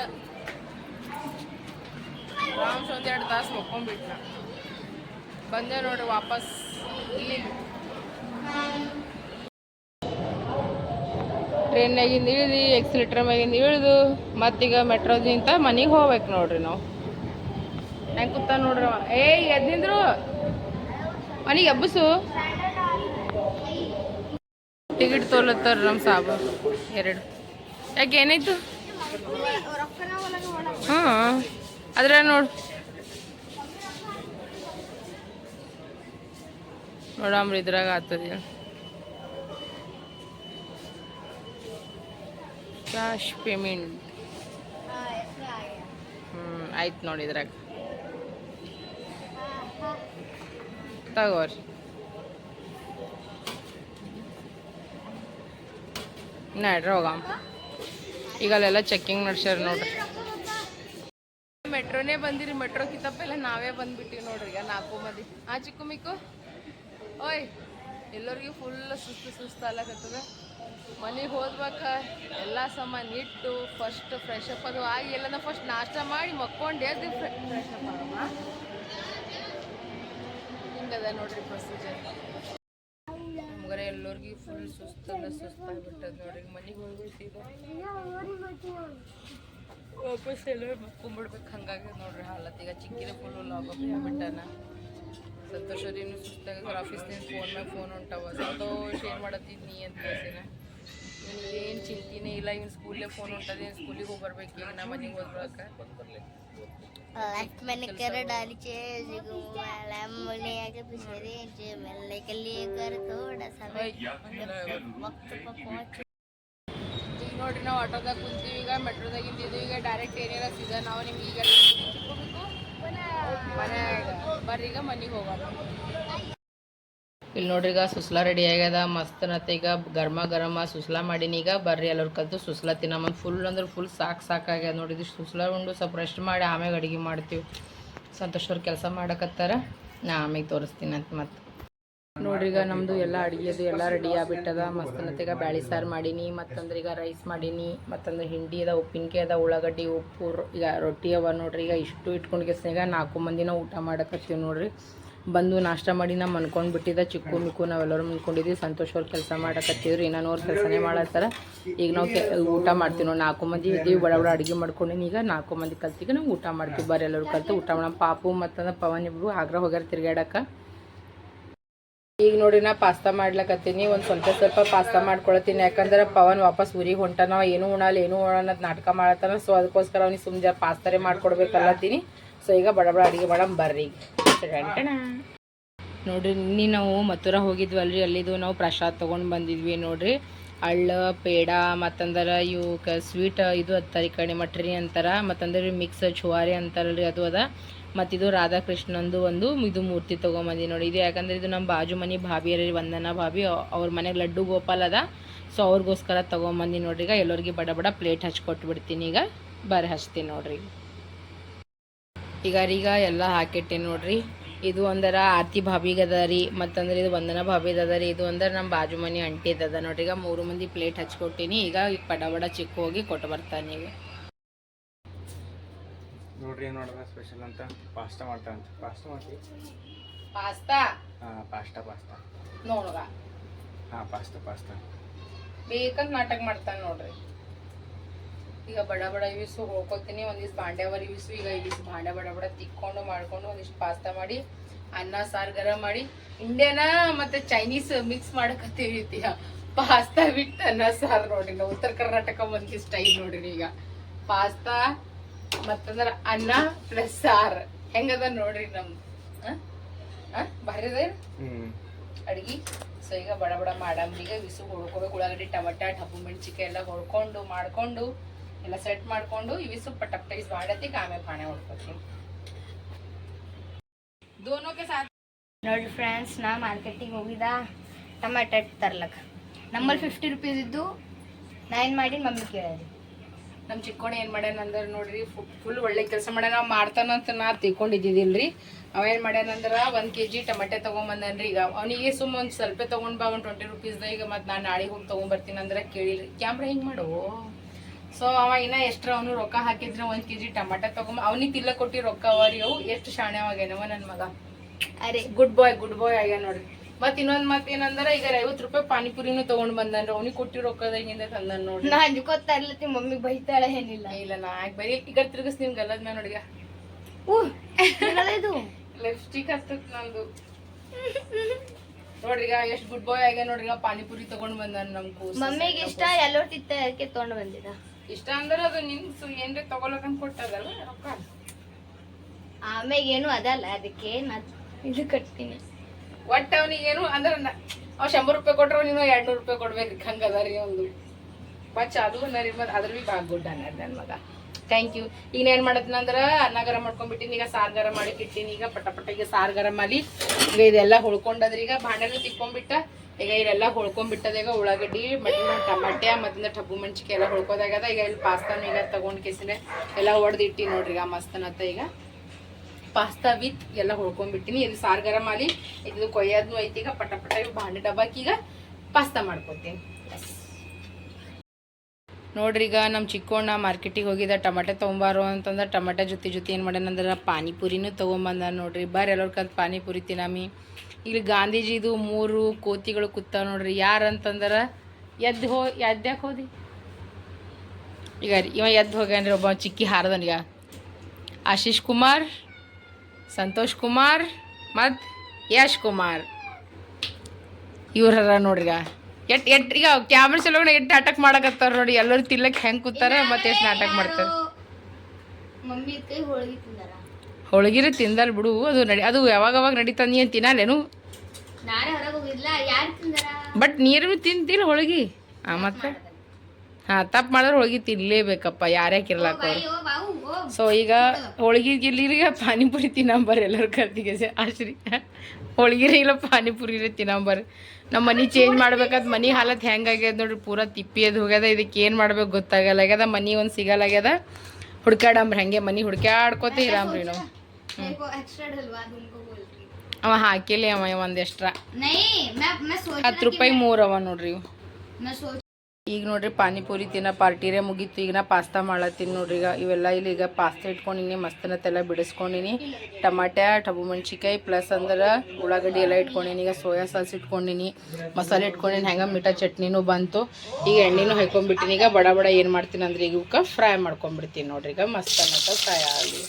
ಆರಾಮ್ಸ್ ಒಂದ್ ಎರಡು ತಾಸು ಒಕ್ಕೊಂಬಿಟ್ಲ ಬಂದೆ ನೋಡ್ರಿ ವಾಪಸ್. ಇಲ್ಲಿ. ಟ್ರೈನ್ಯಾಗಿಂದ ಇಳಿದು, ಎಕ್ಸಿಲೇಟರ್ ಮ್ಯಾಗಿಂದ ಇಳಿದು, ಮತ್ತೀಗ ಮೆಟ್ರೋದಿಂತ ಮನೆಗೆ ಹೋಗ್ಬೇಕು ನೋಡ್ರಿ ನಾವು. ಹೆಂಗೆ ಕೂತ ನೋಡ್ರಿ ಏಯ್ ನಿಂದ್ರು? ಮನೆಗೆ ಎಬ್ಬಸು. ಟಿಕೆಟ್ ತೋಲತ್ತಾರ ನಮ್ಮ ಸಾಬ. ಎರಡು. ಯಾಕೆ ಏನಾಯ್ತು? ಹಾಂ ಅದ್ರ ನೋಡು. ನೋಡಮ್ರಿ ಇದ್ರಾಗ ಆಗ್ತದೆ ಕ್ಯಾಶ್ ಪೇಮೆಂಟ್. ಹ್ಞೂ, ಆಯ್ತು ನೋಡಿ ಇದ್ರಾಗ. ತಗೋರಿ. ನಡ್ರಿ ಹೋಗಮ್ಮ. ಈಗ ಅಲ್ಲೆಲ್ಲ ಚೆಕ್ಕಿಂಗ್ ನಡ್ಸ್ಯಾರ ನೋಡ್ರಿ. ಮೆಟ್ರೋನೇ ಬಂದಿರಿ, ಮೆಟ್ರೋ ಕಿತ್ತಪ್ಪೆಲ್ಲ ನಾವೇ ಬಂದ್ಬಿಟ್ಟಿವಿ ನೋಡ್ರಿ ಈಗ ನಾಲ್ಕು ಮಂದಿ. ಆ ಚಿಕ್ಕು ಮಿಕ್ಕು. ಓಯ್, ಎಲ್ಲರಿಗೂ ಫುಲ್ ಸುಸ್ತು ಸುಸ್ತು ಅಲ್ಲಕತ್ತದ. ಮನೆಗೆ ಹೋದ್ಬೇಕ ಎಲ್ಲ ಸಾಮಾನು ಇಟ್ಟು ಫಸ್ಟ್ ಫ್ರೆಶ್ ಅಪ್ ಅದು ಆಗಿ ಎಲ್ಲ ಫಸ್ಟ್ ನಾಷ್ಟ ಮಾಡಿ ಮಕ್ಕೊಂಡು ಎದ್ದು ಫ್ರೆಶ್ ಅಪ್ ಮಾಡಮ್ಮ ಹಿಂಗದ ನೋಡ್ರಿ ಪ್ರೊಸೀಜರ್ ಫುಲ್ ಸುಸ್ತಲ್ಲ ಸುಸ್ತಾಗ್ಬಿಟ್ಟದ ನೋಡ್ರಿ ಮನೆಗೆ ಹೋಗ್ಬಿಟ್ಟಿದ ವಾಪಸ್ ಎಲ್ಲ ಮಕ್ಕೊಂಬಿಡ್ಬೇಕು ಹಂಗಾಗಿ ನೋಡ್ರಿ ಹಾಲತ್. ಈಗ ಚಿಕ್ಕಿನ ಫುಲ್ ಲಾಕಪ್ ಆಗ್ಬಿಟ್ಟಾನ ಸಂತೋಷರಿನು ಸುಸ್ತಾಗ ಆಫೀಸ್ನಿಂದ ಫೋನ್ ಮ್ಯಾಗ ಫೋನ್ ಹೊಂಟಾವ ಸಂತೋಷ ಏನು ಮಾಡತ್ತೀನಿ ಅಂತ ಕೇಳ್ತೀನಿ ಏನು ಚಿಂತಿನೇ ಇಲ್ಲ ಇವ್ನು ಸ್ಕೂಲೇ ಫೋನ್ ಹೊಂಟದ ಸ್ಕೂಲಿಗೆ ಹೋಗಿ ಬರ್ಬೇಕು ಈಗ ನಾ ಮನೆಗೆ ಹೋಗ್ಬೇಕ लास्ट मैंने कर डाली चेज घुमाला मुझे आगे पीछे रेंज मिलने के लिए कर थोड़ा सा वक्त पर पहुंच ಈಗ ನೋಡ್ರಿ ನಾವು ಆಟೋದಾಗ ಕುಂತೀವಿ ಈಗ ಮೆಟ್ರೋದಾಗಿಂದ ಇದು ಈಗ ಡೈರೆಕ್ಟ್ ಏನಿಲ್ಲ ಸೀದಾ ನಾವು ನಿಮ್ಗೆ ಈಗ ಮನ್ಯಾಗ ಬರ್ರಿ ಈಗ ಮನೆಗೆ ಹೋಗೋಣ ಇಲ್ಲಿ ನೋಡ್ರಿ, ಈಗ ಸುಸ್ಲಾ ರೆಡಿ ಆಗ್ಯದ, ಮಸ್ತ್ ಈಗ ಗರ್ಮ ಗರಮ ಸುಸ್ಲಾ ಮಾಡೀನಿ. ಈಗ ಬರ್ರಿ ಎಲ್ಲರ ಕಲ್ತು ಸುಸ್ಲಾ ತಿನ್ನಮ್ಮ ಫುಲ್ ಅಂದ್ರೆ ಫುಲ್ ಸಾಕು ಸಾಕಾಗ್ಯದ ನೋಡಿ ಇದು ಸುಸ್ಲಾ ಉಂಡು, ಸ್ವಲ್ಪ ರೆಸ್ಟ್ ಮಾಡಿ ಆಮ್ಯಾಗ ಅಡುಗೆ ಮಾಡ್ತೀವಿ. ಸಂತೋಷವ್ರು ಕೆಲಸ ಮಾಡಕತ್ತಾರ, ನಾ ಆಮೇಲೆ ತೋರಿಸ್ತೀನಿ ಅಂತ ಮತ್ತೆ ನೋಡ್ರಿ, ಈಗ ನಮ್ಮದು ಎಲ್ಲ ಅಡುಗೆದು ಎಲ್ಲ ರೆಡಿ ಆಗ್ಬಿಟ್ಟದ. ಮಸ್ತ್ ಈಗ ಬ್ಯಾಳಿ ಸಾರು ಮಾಡೀನಿ, ಮತ್ತಂದ್ರೆ ಈಗ ರೈಸ್ ಮಾಡೀನಿ, ಮತ್ತಂದ್ರೆ ಹಿಂಡಿ ಅದ, ಉಪ್ಪಿನಕಾಯಿ ಅದ, ಉಳ್ಳಾಗಡ್ಡಿ, ಉಪ್ಪು, ಈಗ ರೊಟ್ಟಿ ಅವ ನೋಡ್ರಿ. ಈಗ ಇಷ್ಟು ಇಟ್ಕೊಂಡು ಈಗ ನಾಲ್ಕು ಮಂದಿನ ಊಟ ಮಾಡಕತ್ತೀವಿ ನೋಡ್ರಿ. ಬಂದು ನಾಷ್ಟ ಮಾಡಿ ನಮ್ಮ ಅನ್ಕೊಂಡು ಬಿಟ್ಟಿದ್ದ ಚಿಕ್ಕು ಮಿಕ್ಕು ನಾವೆಲ್ಲರೂ ಮನ್ಕೊಂಡಿದ್ವಿ ಸಂತೋಷ್ ಅವ್ರು ಕೆಲಸ ಮಾಡಕತ್ತೀವ್ರಿ ಇನ್ನೂ ಅವ್ರು ಕೆಲಸನೇ ಮಾಡತ್ತಾರ. ಈಗ ನಾವು ಕೆ, ಊಟ ಮಾಡ್ತೀವಿ ನಾವು ನಾಲ್ಕು ಮಂದಿ ಇದ್ದೀವಿ, ಬಡ ಬಡ ಅಡುಗೆ ಮಾಡ್ಕೊಂಡಿನಿ. ಈಗ ನಾಲ್ಕು ಮಂದಿ ಕಲ್ತಿಗೆ ನಾವು ಊಟ ಮಾಡ್ತೀವಿ ಬರ್ರಿ ಎಲ್ಲರೂ ಕಲ್ತು. ಊಟ ಮಾಡೋಣ ಪಾಪು ಮತ್ತಂದ್ರೆ ಪವನ್ ಇಬ್ಬರು ಆಗ್ರ ಹೋಗ್ಯಾರ ತಿರ್ಗಾಡಕ್ಕೆ ಈಗ ನೋಡಿ ನಾ ಪಾಸ್ತಾ ಮಾಡ್ಲಕತ್ತೀನಿ, ಒಂದು ಸ್ವಲ್ಪ ಸ್ವಲ್ಪ ಪಾಸ್ತಾ ಮಾಡ್ಕೊಳತ್ತೀನಿ. ಯಾಕಂದ್ರೆ ಪವನ್ ವಾಪಸ್ ಊರಿಗೆ ಹೊಂಟಾನ ಏನು ಉಣಲ್ಲ ಏನು ಉಣಲ್ಲ ನಾಟಕ ಮಾಡತ್ತಾನ. ಸೊ, ಅದಕ್ಕೋಸ್ಕರ ಅವ್ನಿಗೆ ಸುಮ್ಮನೆ ಪಾಸ್ತಾರೆ ಮಾಡ್ಕೊಡ್ಬೇಕಲ್ಲತ್ತೀನಿ. ಸೊ, ಈಗ ಬಡ ಬಡ ಅಡುಗೆ ಮಾಡಮ್ ಬರ್ರಿ ನೋಡ್ರಿ, ನಿನ್ನೆ ನಾವು ಮಥುರಾ ಹೋಗಿದ್ವಲ್ರಿ, ಅಲ್ಲಿದು ನಾವು ಪ್ರಸಾದ್ ತೊಗೊಂಡು ಬಂದಿದ್ವಿ ನೋಡ್ರಿ. ಅಳ್ಳ ಪೇಡ, ಮತ್ತಂದ್ರೆ ಇವು ಕ ಸ್ವೀಟ್ ಇದು ಅತ್ತರಿ ಕಡೆ ಮಟ್ರಿ ಅಂತಾರ, ಮತ್ತಂದ್ರೆ ಮಿಕ್ಸ್ ಚುವಾರಿ ಅಂತಾರಲ್ರಿ ಅದು ಅದ. ಮತ್ತಿದು ರಾಧಾಕೃಷ್ಣಂದು ಒಂದು ಇದು ಮೂರ್ತಿ ತೊಗೊಂಬಂದಿ ನೋಡಿ ಇದು ಯಾಕಂದ್ರೆ ಇದು ನಮ್ಮ ಬಾಜು ಮನೆ ಭಾಬಿ ರೀ, ವಂದನಾ ಭಾಬಿ. ಅವ್- ಅವ್ರ ಮನೆಗೆ ಲಡ್ಡು ಗೋಪಾಲ್ ಅದ. ಸೊ ಅವ್ರಿಗೋಸ್ಕರ ತೊಗೊಂಬಂದು ನೋಡ್ರಿ. ಈಗ ಎಲ್ಲರಿಗೆ ಬಡ ಬಡ ಪ್ಲೇಟ್ ಹಚ್ಚಿ ಕೊಟ್ಬಿಡ್ತೀನಿ ಈಗ ಬರ ಹಚ್ತೀನಿ ನೋಡ್ರಿ. ಈಗ ಈಗ ಎಲ್ಲ ಹಾಕಿಟ್ಟೆ ನೋಡ್ರಿ. ಇದು ಒಂದರ ಆರ್ತಿ ಭಾಬಿಗೆ ಅದ ರೀ ಮತ್ತಂದ್ರೆ ಇದು ವಂದನ ಭಾಬಿದ ಅದ ರೀ ಇದು ಅಂದ್ರೆ ನಮ್ಮ ಬಾಜು ಮನೆ ಅಂಟಿದದ ಅದ ನೋಡ್ರಿ. ಈಗ ಮೂರು ಮಂದಿ ಪ್ಲೇಟ್ ಹಚ್ಕೊಟ್ಟಿನಿ ಈಗ ಈಗ ಬಡ ಬಡ ಚಿಕ್ಕ ಹೋಗಿ ಕೊಟ್ಟು ಬರ್ತಾನೆ ಈಗ. ನೋಡ್ರಿ ಏನು ಸ್ಪೆಷಲ್ ಅಂತ? ಪಾಸ್ತಾ ಮಾಡ್ತಾರಂತ ಪಾಸ್ತಾ ಮಾಡ್ತೀವಿ. ಪಾಸ್ತಾ? ಹಾಂ ಪಾಸ್ತಾ ಪಾಸ್ತಾ. ನೋಡುವ. ಹಾಂ ಪಾಸ್ತಾ ಪಾಸ್ತಾ. ಬೇಕಂತ ನಾಟಕ ಮಾಡ್ತಾನೆ ನೋಡ್ರಿ. ಈಗ ಬಡ ಬಡ ಇವಿಸು ಹೋಗ್ಕೊತೀನಿ ಒಂದಿಷ್ಟು ಬಾಂಡ್ಯಾವರ್ ಇವಿಸು ಈಗ ಇವಿಸು ಬಾಂಡೆ ಬಡ ಬಡ ತಿಕ್ಕೊಂಡು ಮಾಡ್ಕೊಂಡು ಒಂದಿಷ್ಟು ಪಾಸ್ತಾ ಮಾಡಿ ಅನ್ನ ಸಾರು ಗರಂ ಮಾಡಿ ಇಂಡಿಯಾನ ಮತ್ತೆ ಚೈನೀಸ್ ಮಿಕ್ಸ್ ಮಾಡಕತ್ತೀವಿ ಇತ್ತೀಯ ಪಾಸ್ತಾ ಬಿಟ್ಟು ಅನ್ನ ಸಾರು ನೋಡ್ರಿ ನಾವು ಉತ್ತರ ಕರ್ನಾಟಕ ಮಂದಿ ಸ್ಟೈಲ್ ನೋಡ್ರಿ ಈಗ. ಪಾಸ್ತಾ ಮತ್ತಂದ್ರೆ ಅನ್ನ ಪ್ಲಸ್ ಸಾರು. ಹೆಂಗದ ನೋಡ್ರಿ ನಮ್ದು ಭಾರಿ ಅದ ಅಡ್ಗಿ. ಸೊ ಈಗ ಬಡ ಬಡ ಮಾಡಮ್ ಈಗ ಬಿಸು ಹೊಡ್ಕೋಬೇಕು ಉಳ್ಳಾಗಡ್ಡಿ ಟಮಟ ಡಬ್ಬು ಮೆಣಸಿಕಾಯಿ ಎಲ್ಲ ಹೊಡ್ಕೊಂಡು ಮಾಡ್ಕೊಂಡು ಎಲ್ಲ ಸೆಟ್ ಮಾಡ್ಕೊಂಡು ಇವಿಸು ಪಟಕ್ಟೈಸ್ ಮಾಡತ್ತಿಗೆ ಆಮೇಲೆ ಪಾಣೆ ಹೊಡ್ಕೋತೀನಿ ದೋನೋಕೆ ಸಾಥ್ ನೋಡಿ ಫ್ರೆಂಡ್ಸ್ ನಾ ಮಾರ್ಕೆಟಿಗೆ ಹೋಗಿದ ಟೊಮೆಟೊ ತರ್ಲಕ್ಕ ನಮ್ಮಲ್ಲಿ ಫಿಫ್ಟಿ ರುಪೀಸ್ ಇದ್ದು ನಾ ಏನು ಮಾಡಿ ಮಮ್ಮಿ ಕೇಳಿದೆ ನಮ್ಮ ಚಿಕ್ಕೋಣ ಏನು ಮಾಡ್ಯಾನ ಅಂದ್ರೆ ನೋಡ್ರಿ ಫುಲ್ ಒಳ್ಳೆ ಕೆಲಸ ಮಾಡ್ಯಾನ. ಮಾಡ್ತಾನಂತ ನಾ ತಿಳ್ಕೊಂಡಿದ್ದಿದ್ದಿಲ್ರಿ ಅವ ಏನು ಮಾಡ್ಯಾನಂದ್ರೆ ಒಂದು ಕೆ ಜಿ ಟಮಾಟೆ ತಗೊಂಬಂದನ್ರಿ ಈಗ ಅವನಿಗೆ ಸುಮ್ಮ ಒಂದು ಸ್ವಲ್ಪ ತಗೊಂಡ್ ಬಾ ಒಂದು ಟ್ವೆಂಟಿ ರುಪೀಸ್ದ ಈಗ ಮತ್ತೆ ನಾನು ನಾಳೆಗೆ ಹೋಗಿ ತೊಗೊಂಬರ್ತೀನಿ ಅಂದ್ರೆ ಕೇಳಿಲ್ರಿ. ಕ್ಯಾಮ್ರಾ ಹಿಂಗೆ ಮಾಡು? ಸೊ ಅವ ಇನ್ನ ಎಷ್ಟ್ರ ಅವನು ರೊಕ್ಕ ಹಾಕಿದ್ರೆ ಒಂದ್ ಕೆಜಿ ಟಮಾಟ ತಗೊಂಬ ಅವನಿಗೆ ತಿಲ್ಲ ಕೊಟ್ಟಿ ರೊಕ್ಕ ಅವರಿ ಅವು ಎಷ್ಟು ಶಾಣೆವಾಗ್ಯಾನವ ನನ್ ಮಗ. ಅರೆ. ಗುಡ್ ಬಾಯ್ ಗುಡ್ ಬಾಯ್ ಆಗ್ಯಾನ ನೋಡ್ರಿ. ಮತ್ ಇನ್ನೊಂದ್ ಮತ್ ಏನಂದ್ರ ಈಗ ಐವತ್ ರೂಪಾಯಿ ಪಾನಿಪುರಿನು ತಗೊಂಡ್ ಬಂದನ್ರಿ. ಅವ್ನಿಗೆ ಕೊಟ್ಟಿ ರೊಕ್ಕದಾಗಿಂದ ತಂದನ್ ನೋಡ್ರಿ. ನಾ ಅಂಜ್ಕೋತಾ ಮಮ್ಮಿಗೆ ಮಮ್ಮಿ ಬೈತಾಳೆ ಏನಿಲ್ಲ. ಇಲ್ಲ ನಾ ಬರಿ ಬರೀ ಈಗ ತಿರ್ಗಿಸ್ ನಿಮ್ಗೆ ಗಲ್ಲದ ಮೇಲೆ ನೋಡಿಗ ಲಿಪ್ಸ್ಟಿಕ್ ಹತ್ತತ್ ನಂದು. ನೋಡ್ರಿ ಈಗ ಎಷ್ಟ್ ಗುಡ್ ಬಾಯ್ ಆಗ್ಯ ನೋಡ್ರಿ. ಈಗ ಪಾನಿಪುರಿ ತಗೊಂಡ್ ಬಂದ ನಮ್ ಕೂಸ್. ಮಮ್ಮಿಗೆ ಇಷ್ಟ ಎಲ್ಲೋ ತಿತ್ತ ಅದಕ್ಕೆ ತೊಗೊಂಡು ಬಂದಿದ? ಇಷ್ಟ ಅಂದ್ರೆ ಅದು ನಿನ್ ಸು ಏನ್ರಿ ತಗೊಳಕಂತ ಕೊಟ್ಟದಲ್ಲ ರೊಕ್ಕ. ಆಮೇಲೆ ಏನು ಅದಲ್ಲ ಅದಕ್ಕೆ ಇದು ಕಟ್ತೀನಿ. ಒಟ್ಟು ಅವನಿಗೆ ಏನು ಅಂದ್ರೆ ಅವ್ ಶಂಬರ್ ರೂಪಾಯಿ ಕೊಟ್ರ ನೀನು ಎರಡ್ ನೂರ್ ರೂಪಾಯಿ ಕೊಡ್ಬೇಕು ಹಂಗದ ರೀ ಒಂದು. ಬಚ್ಚ ಅದು ನರಿ ಮತ್ತೆ ಅದ್ರ ಬಿ ಬಾಗ್ ಗುಡ್ ಅನ್ನ ನನ್ ಮಗ. ಥ್ಯಾಂಕ್ ಯು ಈಗ ಏನ್ ಮಾಡತ್ನ ಅಂದ್ರ ಮಾಡ್ಕೊಂಡ್ಬಿಟ್ಟೀನಿ ಗರಂ ಮಾಡ್ಕೊಂಡ್ಬಿಟ್ಟಿನಿ ಈಗ ಸಾರ್ ಗರ ಮಾಡಿ ಇಟ್ಟಿನಿ ಈಗ ಪಟ ಪಟ ಈಗ ಸಾರ್ ಗರ ಮಾಡಿ ಈಗ ಇದೆಲ್ಲ ಹುಳ್ಕೊಂಡದ್ರಿ ಈಗ ಭಾಂಡೆನೂ ತಿಕ್ಕೊಂಡ್ಬಿಟ್ಟ ಈಗ ಇಲ್ಲೆಲ್ಲ ಹೊಳ್ಕೊಂಡ್ಬಿಟ್ಟದ ಈಗ ಉಳ್ಳಾಗಡ್ಡಿ, ಮಟನ್ ಟಮಾಟೆ ಮತ್ತಿಂದ ಟಬ್ಬು ಮೆಣಸಿಕಾಯಿ ಎಲ್ಲ ಹೊಳ್ಕೋದಾಗದ ಈಗ ಇಲ್ಲಿ ಪಾಸ್ತಾನ ಈಗ ತಗೊಂಡು ಕೇಸಿನ ಎಲ್ಲ ಹೊಡೆದು ಇಟ್ಟಿ ನೋಡ್ರಿ ಈಗ ಮಸ್ತನತ್ತ ಈಗ. ಪಾಸ್ತಾ ವಿತ್ ಎಲ್ಲ ಹೊಳ್ಕೊಂಡ್ಬಿಟ್ಟಿನಿ ಇದು ಸಾರು ಗರಂ ಆಲಿ, ಇದು ಕೊಯ್ಯೋದು ಐತಿ ಈಗ ಪಟ ಪಟ ಇವು ಬಾಂಡೆ ಈಗ ಪಾಸ್ತಾ ಮಾಡ್ಕೊತೀನಿ. ನೋಡ್ರಿ ಈಗ ನಮ್ಮ ಚಿಕ್ಕೋಣ್ಣ ಮಾರ್ಕೆಟಿಗೆ ಹೋಗಿದ್ದ ಟಮಾಟೆ ತೊಗೊಂಬಾರು ಅಂತಂದ್ರೆ ಟಮಾಟೆ ಜೊತೆ ಜೊತೆ ಏನು ಮಾಡ್ಯಾನಂದ್ರೆ ಪಾನಿಪುರಿನೂ ತೊಗೊಂಬಂದ ನೋಡ್ರಿ. ಬರ್ರಿ ಎಲ್ಲರ ಕಲ್ತು ಪಾನಿಪುರಿ ತಿನ್ನಮಿ ಇಲ್ಲಿ ಗಾಂಧೀಜಿದು ಮೂರು ಕೋತಿಗಳು ಕೂತಾವ ನೋಡ್ರಿ. ಯಾರು ಅಂತಂದ್ರೆ ಎದ್ದು ಹೋ ಎದ್ಯಾಕೆ ಹೋದಿ? ಈಗ ಇವ ಎದ್ದು ಹೋಗ್ಯಾನ್ರಿ ಒಬ್ಬ ಚಿಕ್ಕಿ ಹಾರದನಿಗ ಆಶೀಶ್ ಕುಮಾರ್, ಸಂತೋಷ್ ಕುಮಾರ್ ಮತ್ತು ಯಶ್ ಕುಮಾರ್. ಇವ್ರ ನೋಡ್ರಿ ಈಗ ಎಟ್ ಎಟ್, ಈಗ ಕ್ಯಾಮ್ರಾ ಚಲೋ ಎಟ್ ನಾಟಕ ಮಾಡಕತ್ತಾರ ನೋಡಿ ಎಲ್ಲರೂ ತಿಲ್ಲಕ್ ಹೆಂಗ್ ಕೂತಾರ ಮತ್ತೆ ಎಷ್ಟು ನಾಟಕ ಮಾಡ್ತಾರೆ? ಮಮ್ಮಿ ಕೈ ಹೋಳಿಗೆ ತಿಂದಾರ. ಹೋಳಿಗಿರಿ ತಿಂದಲ್ ಬಿಡು. ಅದು ನಡಿ ಅದು ಯಾವಾಗ ಯಾವಾಗ ನೀನು ತಿನ್ನಲ್ಲೇನು ಬಟ್ ನೀರು ತಿಂತಿಲ್ಲ ಹೋಳಿಗೆ? ಆ ಮತ್ತೆ? ಹಾ ತಪ್ಪು ಮಾಡಿದ್ರೆ ಹೋಳಿಗೆ ತಿನ್ಲೇಬೇಕಪ್ಪ ಯಾರ್ಯಾಕೆ ಇರ್ಲಾಕ ಓ ಸೊ ಈಗ ಹೋಳಿಗೆ ಗಿಲ್ಲಿರಿಗೆ ಪಾನಿಪುರಿ ತಿನ್ನಂಬರ್ ಎಲ್ಲರೂ ಕರ್ತಿಗೆ ಆಶ್ರಿ. ಹೋಳಿಗೆ ಇಲ್ಲ ಪಾನಿಪುರಿ ತಿನ್ನಂಬರ್. ನಮ್ಮ ಮನೆ ಚೇಂಜ್ ಮಾಡ್ಬೇಕಾದ್ ಮನೆ ಹಾಲತ್ ಹೆಂಗಾಗ್ಯದ ನೋಡ್ರಿ ಪೂರಾ ತಿಪ್ಪಿ ಅದು ಹೋಗ್ಯದ ಇದಕ್ಕೆ ಏನು ಮಾಡ್ಬೇಕು ಗೊತ್ತಾಗಲ್ಲ. ಆಗ್ಯದ ಮನೆ ಒಂದು ಸಿಗಲ್ಲಾಗ್ಯದ ಹುಡ್ಕಾಡಂಬ್ರಿ ಹಂಗೆ ಮನೆ ಹುಡ್ಕ್ಯಾಡ್ಕೋತ ಇರಾಮ್ರಿ ನಾವು. ಅವ ಹಾಕಿಲ್ಲ ಅವ ಒಂದೆಷ್ಟ್ರ. ಹತ್ತು ರೂಪಾಯಿ ಮೂರು ಅವ ನೋಡ್ರಿ ಈಗ ನೋಡ್ರಿ ಪಾನಿಪುರಿ ತಿನ್ನ ಪಾರ್ಟಿರೇ ಮುಗೀತು. ಈಗ ನಾ ಪಾಸ್ತಾ ಮಾಡತ್ತೀನಿ ನೋಡ್ರಿ ಈಗ. ಇವೆಲ್ಲ ಇಲ್ಲಿ ಈಗ ಪಾಸ್ತಾ ಇಟ್ಕೊಂಡಿನಿ ಮಸ್ತನತ್ತೆಲ್ಲ ಬಿಡಿಸ್ಕೊಂಡಿನಿ. ಟಮಾಟ್ಯ ಟಬು ಮೆಣ್ಸಿಕಾಯಿ ಪ್ಲಸ್ ಅಂದ್ರೆ ಉಳ್ಳಾಗಡ್ಡಿ ಎಲ್ಲ ಇಟ್ಕೊಂಡಿನಿ. ಈಗ ಸೋಯಾ ಸಾಸ್ ಇಟ್ಕೊಂಡಿನಿ. ಮಸಾಲೆ ಇಟ್ಕೊಂಡಿನಿ. ಹೆಂಗೆ ಮಿಠಾ ಚಟ್ನಿನೂ ಬಂತು. ಈಗ ಎಣ್ಣೆನೂ ಹಾಕೊಂಡ್ಬಿಟ್ಟಿನಿ. ಈಗ ಬಡ ಬಡ ಏನು ಮಾಡ್ತೀನಿ ಅಂದ್ರೆ ಈಗ ಫ್ರೈ ಮಾಡ್ಕೊಂಡ್ಬಿಡ್ತೀನಿ ನೋಡ್ರಿ. ಈಗ ಮಸ್ತನತ್ತ ಫ್ರೈ ಆಗಲಿ.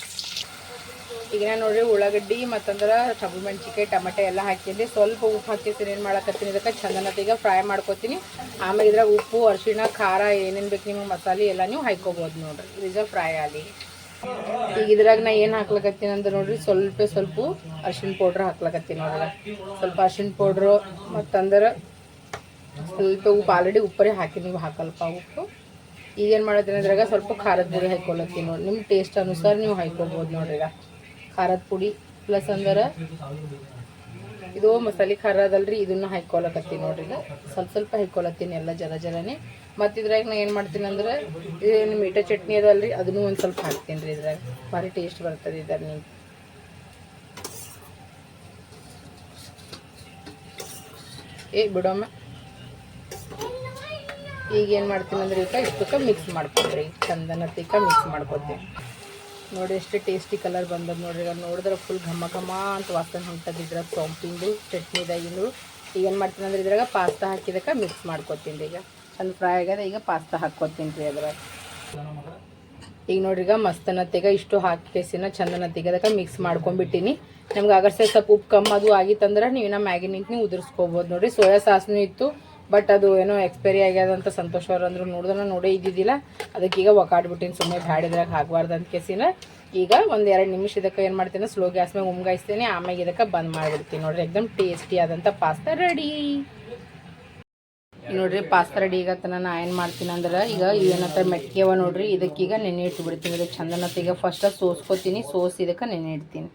ಈಗ ನೋಡ್ರಿ ಉಳ್ಳಾಗಡ್ಡಿ ಮತ್ತಂದ್ರೆ ಸಬ್ಬು ಮೆಣಸಿಕಾಯಿ ಟಮಾಟೆ ಎಲ್ಲ ಹಾಕಿದ್ದೆ ಸ್ವಲ್ಪ ಉಪ್ಪು ಹಾಕಿರ್ತೀನಿ ಏನು ಮಾಡಕತ್ತೀನಿ? ಇದಕ್ಕೆ ಚಂದನತ್ತೀಗ ಫ್ರೈ ಮಾಡ್ಕೊತೀನಿ. ಆಮೇಲೆ ಇದ್ರಾಗ ಉಪ್ಪು, ಅರಿಶಿಣ, ಖಾರ ಏನೇನು ಬೇಕು ನಿಮಗೆ ಮಸಾಲೆ ಎಲ್ಲ ನೀವು ಹಾಕ್ಕೋಬೋದು ನೋಡ್ರಿ. ಇದೀಗ ಫ್ರೈ ಆಗಲಿ ಈಗ ಇದ್ರಾಗ ನಾ ಏನು ಹಾಕ್ಲಕತ್ತೀನಿ ಅಂದ್ರೆ ನೋಡ್ರಿ, ಸ್ವಲ್ಪ ಸ್ವಲ್ಪ ಅರ್ಶಿಣ ಪೌಡ್ರ್ ಹಾಕ್ಲಕತ್ತೀನಿ ನೋಡ್ರಿ ಸ್ವಲ್ಪ ಅರ್ಶಿಣ ಪೌಡ್ರು ಮತ್ತಂದ್ರೆ ಸ್ವಲ್ಪ ಉಪ್ಪು, ಆಲ್ರೆಡಿ ಉಪ್ಪರೆ ಹಾಕಿ ನೀವು ಹಾಕಲ್ಪ ಉಪ್ಪು. ಈಗೇನು ಮಾಡತ್ತೀನಿ ಅದ್ರಾಗ ಸ್ವಲ್ಪ ಖಾರದ ಪುಡಿ ಹಾಕ್ಕೊಳತ್ತೀನಿ ನೋಡಿ ನಿಮ್ಮ ಟೇಸ್ಟ್ ಅನುಸಾರ ನೀವು ಹಾಕ್ಕೊಬೋದು ನೋಡ್ರಿ ಈಗ. ಖಾರದ ಪುಡಿ ಪ್ಲಸ್ ಅಂದ್ರೆ ಇದು ಮಸಾಲೆ ಖಾರ ಅದಲ್ರಿ ಇದನ್ನ ಹಾಕ್ಕೊಳಕತ್ತೀನಿ ನೋಡ್ರಿ ಸ್ವಲ್ಪ ಸ್ವಲ್ಪ ಹಾಕೊಳತ್ತೀನಿ ಎಲ್ಲ ಜರ ಜರನೇ. ಮತ್ತು ಇದ್ರಾಗ ನಾ ಏನು ಮಾಡ್ತೀನಿ ಅಂದ್ರೆ ಏನು ಮೀಠ ಚಟ್ನಿ ಅದಲ್ರಿ, ಅದನ್ನು ಒಂದು ಸ್ವಲ್ಪ ಹಾಕ್ತೀನಿ ರೀ ಇದ್ರಾಗ. ಭಾರಿ ಟೇಸ್ಟ್ ಬರ್ತದೆ ಇದ್ರ ಏ, ಬಿಡಮ್ಮ. ಈಗ ಏನು ಮಾಡ್ತೀನಿ ಅಂದ್ರೆ ಈಗ ಇಷ್ಟಕ್ಕೆ ಮಿಕ್ಸ್ ಮಾಡ್ಕೊಳ್ರಿ ಚಂದನ ತೀಕ ಮಿಕ್ಸ್ ಮಾಡ್ಕೊತೀನಿ ನೋಡಿ ಎಷ್ಟು ಟೇಸ್ಟಿ ಕಲರ್ ಬಂದದ ನೋಡ್ರಿ. ಈಗ ನೋಡಿದ್ರೆ ಫುಲ್ ಘಮ ಘಮ ಅಂತ ವಾಸನೆ ಹೊಂಟದ ಇದ್ರಾಗ ಸೊಂಪಿಂದು ಚಟ್ನಿದಾಗಿಂದು ಈಗ ಏನು ಮಾಡ್ತೀನಿ ಅಂದ್ರೆ ಇದ್ರಾಗ ಪಾಸ್ತಾ ಹಾಕಿದಕ್ಕೆ ಮಿಕ್ಸ್ ಮಾಡ್ಕೊತೀನಿ ಈಗ. ಚಂದ ಫ್ರೈ ಆಗ್ಯದ, ಈಗ ಪಾಸ್ತಾ ಹಾಕ್ಕೊತೀನಿ ರೀ ಅದ್ರಾಗ. ಈಗ ನೋಡ್ರಿ ಈಗ ತೆಗ, ಇಷ್ಟು ಹಾಕಿ ಕೇಸಿನ ಚಂದನ ಅದಕ್ಕೆ ಮಿಕ್ಸ್ ಮಾಡ್ಕೊಂಡ್ಬಿಟ್ಟಿನಿ. ನಮ್ಗೆ ಅಗರ್ಸೆ ಸ್ವಲ್ಪ ಉಪ್ಪು ಕಮ್ಮಿ ಅದು ಆಗಿತ್ತಂದ್ರೆ ನೀವು ಮ್ಯಾಗಿ ನಿಂತು ನೀವು ಉದುರಿಸ್ಕೋಬೋದು ನೋಡ್ರಿ. ಸೋಯಾ ಸಾಸ್ನು ಇತ್ತು. ಬಟ್ ಅದು ಏನೋ ಎಕ್ಸ್ಪೈರಿ ಆಗ್ಯದ ಅಂತ ಸಂತೋಷ್ ಅವ್ರು ಅಂದ್ರು ನೋಡಿದ್ರೆ ನೋಡೇ ಇದ್ದಿದ್ದಿಲ್ಲ. ಅದಕ್ಕೆ ಈಗ ಒಕಾಡ್ಬಿಟ್ಟಿನಿ ಸುಮ್ಮನೆ ಬ್ಯಾಡಿದ್ರಾಗ ಹಾಕಬಾರ್ದು ಅಂತ ಕೇಸಿನ. ಈಗ ಒಂದು ಎರಡು ನಿಮಿಷ ಇದಕ್ಕೆ ಏನು ಮಾಡ್ತೀನಿ ಸ್ಲೋ ಗ್ಯಾಸ್ ಮ್ಯಾಗ ಉಮ್ಗಾಯಿಸ್ತೀನಿ ಆಮೇಲೆ ಇದಕ್ಕೆ ಬಂದ್ ಮಾಡಿಬಿಡ್ತೀನಿ. ನೋಡ್ರಿ, ಎಕ್ದಮ್ ಟೇಸ್ಟಿ ಆದಂಥ ಪಾಸ್ತಾ ರೆಡಿ ನೋಡ್ರಿ ಪಾಸ್ತಾ ರೆಡಿ ಈಗ ನಾನು ಏನು ಮಾಡ್ತೀನಿ ಅಂದ್ರೆ, ಈಗ ಏನಂತ ಮೆಟ್ಕೆ ಅವ ನೋಡ್ರಿ, ಇದಕ್ಕೀಗ ನೆನೆ ಇಟ್ಟು ಬಿಡ್ತೀನಿ ಇದಕ್ಕೆ ಚಂದನತ್ತ ಈಗ ಫಸ್ಟ್ ಸೋಸ್ಕೋತೀನಿ, ಸೋಸ್ ಇದಕ್ಕೆ ನೆನೆ ಇಡ್ತೀನಿ.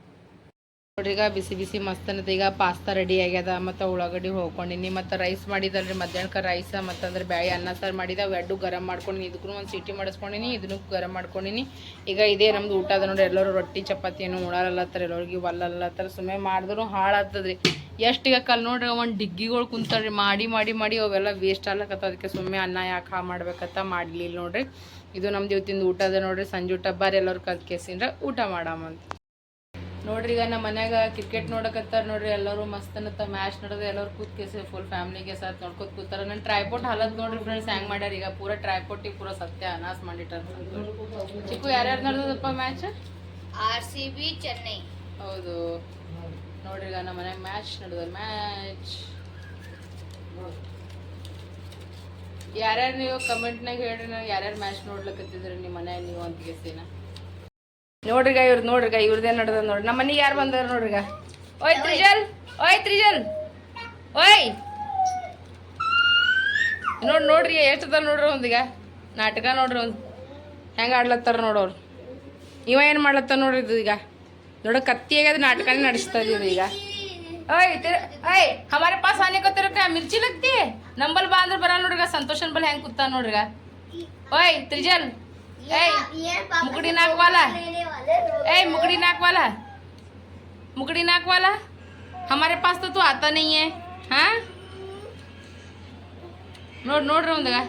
ನೋಡ್ರಿ ಈಗ ಬಿಸಿ ಬಿಸಿ ಮಸ್ತನದ ಈಗ ಪಾಸ್ತಾ ರೆಡಿ ಆಗ್ಯದ. ಮತ್ತು ಉಳ್ಳಾಗಡ್ಡಿ ಹೋಗ್ಕೊಂಡಿನಿ ಮತ್ತು ರೈಸ್ ಮಾಡಿದಲ್ರಿ ಮಧ್ಯಾಹ್ನಕ್ಕೆ ರೈಸ ಮತ್ತಂದ್ರೆ ಬ್ಯಾಳಿ ಅನ್ನ ಸಾರು ಮಾಡಿದ. ಎಡ್ಡು ಗರಂ ಮಾಡ್ಕೊಂಡಿನಿ. ಇದಕ್ಕೂ ಒಂದು ಸೀಟಿ ಮಾಡಿಸ್ಕೊಂಡಿನಿ. ಇದನ್ನು ಗರಂ ಮಾಡ್ಕೊಂಡಿನಿ. ಈಗ ಇದೇ ನಮ್ದು ಊಟ ಅದ ನೋಡ್ರಿ. ಎಲ್ಲರೂ ರೊಟ್ಟಿ, ಚಪಾತಿ ಏನು ಉಣಾಲಲ್ಲತ್ತಾರ ಎಲ್ಲರಿಗೆ ಒಲ್ಲಲ್ಲತ್ತಾರ ಸುಮ್ಮನೆ ಮಾಡಿದ್ರು ಹಾಳಾಗ್ತದ್ರಿ. ಎಷ್ಟು ಈಗ ಕಲ್ ನೋಡ್ರಿ ಒಂದು ಡಿಗ್ಗಿಗಳು ಕುಂತಾರ್ರಿ. ಮಾಡಿ ಮಾಡಿ ಮಾಡಿ ಅವೆಲ್ಲ ವೇಸ್ಟ್ ಆಗ್ಲಕತ್ತ ಅದಕ್ಕೆ ಸುಮ್ಮನೆ ಅನ್ನ ಯಾಕೆ ಹಾ ಮಾಡ್ಬೇಕತ್ತ ಮಾಡಲಿಲ್ಲ ನೋಡ್ರಿ. ಇದು ನಮ್ದು ಇವತ್ತಿಂದ ಊಟ ಅದ ನೋಡ್ರಿ. ಸಂಜೆ ಊಟ. ಬಾರಿ ಎಲ್ಲರೂ ಕಲ್ತ್ ಕೇಸಿಂದ್ರ ಊಟ ಮಾಡಾಮಂತ. ನೋಡ್ರಿ ಈಗ ನಮ್ಮ ಮನ್ಯಾಗ ಕ್ರಿಕೆಟ್ ನೋಡಕತ್ತಾರ ನೋಡ್ರಿ ಎಲ್ಲರೂ ಮಸ್ತ್ ಅನ್ನತ್ತ ಮ್ಯಾಚ್ ನೋಡೋದು ಎಲ್ಲರೂ ಕೂತ್ ಕೇಸ ಫುಲ್ ಫ್ಯಾಮಿಲಿಗೆ ಸಾತ್ ನೋಡ್ಕೊತ ಕೂತಾರ. ನನ್ನ ಟ್ರೈಪೋಟ್ ಹಾಲತ್ ನೋಡ್ರಿ ಫ್ರೆಂಡ್ಸ್ ಹ್ಯಾಂಗ್ ಮಾಡ್ಯಾರ ಈಗ ಪೂರ ಟ್ರೈಪೋಟಿಗೆ ಪೂರ ಸತ್ಯ ಅನಾಸ್ ಮಾಡಿಟ್ಟಾರ ಚಿಕ್ಕು ಯಾರ್ಯಾರು ನೋಡಿದಪ್ಪ match R C B Chennai ಹೌದು. ನೋಡ್ರಿ ಈಗ ನಮ್ಮ ಮನ್ಯಾಗ ಮ್ಯಾಚ್ ನಡೆದ ಮ್ಯಾಚ್ ಯಾರ್ಯಾರು ನೀವು ಕಮೆಂಟ್ನಾಗ ಹೇಳ್ರಿ ನಾವು ಯಾರ್ಯಾರು ಮ್ಯಾಚ್ ನೋಡ್ಲಕತ್ತಿದ್ರಿ ನಿಮ್ಮ ಮನ್ಯಾಗ ನೀವು ಅಂತ ಕೇಸಿನ ನೋಡ್ರಿಗ ಇವ್ರದ್ ನೋಡ್ರಿಗ ಇವ್ರದೇ ನಡ್ದ ನೋಡ್ರಿ. ನಮ್ಮ ಮನೆಗೆ ಯಾರು ಬಂದಾರ ನೋಡ್ರಿಗ ಓಯ್, ತ್ರಿಜಲ್ ಓಯ್ ತ್ರಿಜಲ್, ಓಯ್. ನೋಡಿ, ನೋಡ್ರಿ ಎಷ್ಟದ ನೋಡ್ರಿ ಒಂದೀಗ ನಾಟಕ ನೋಡ್ರಿ ಒಂದು. ಹೆಂಗ ಆಡ್ಲತ್ತಾರ ನೋಡೋರು? ಇವ ಏನ್ ಮಾಡ್ಲತ್ತಾರ ನೋಡ್ರಿ ಇದು ಈಗ ನೋಡ ಕತ್ತಿಯಾಗದ ನಾಟಕನೇ ನಡೆಸ್ತಾ ಇದೀವಿ ಈಗ. ಓಯ್ ಓಯ್, ಹಮಾರ ಪಾಸ್ ಆನೆ ಕೊತ್ತಿರಕ್ಕ ಮಿರ್ಚಿ ಲಗ್ತಿ? ನಂಬಲ್ ಬಾ ಅಂದ್ರೆ ಬರ ನೋಡ್ರಿಗ ಸಂತೋಷನ್ ಬಲ್ ಹೆಂಗೆ ಕೂತ ನೋಡ್ರಿಗ ಓಯ್, ತ್ರಿಜಲ್. मुकड़ी नाक वाला ए मुकड़ी नाक वाला मुकड़ी नाक वाला हमारे पास तो तू आता नहीं है हाँ? नोट नोट रहा रहूँगा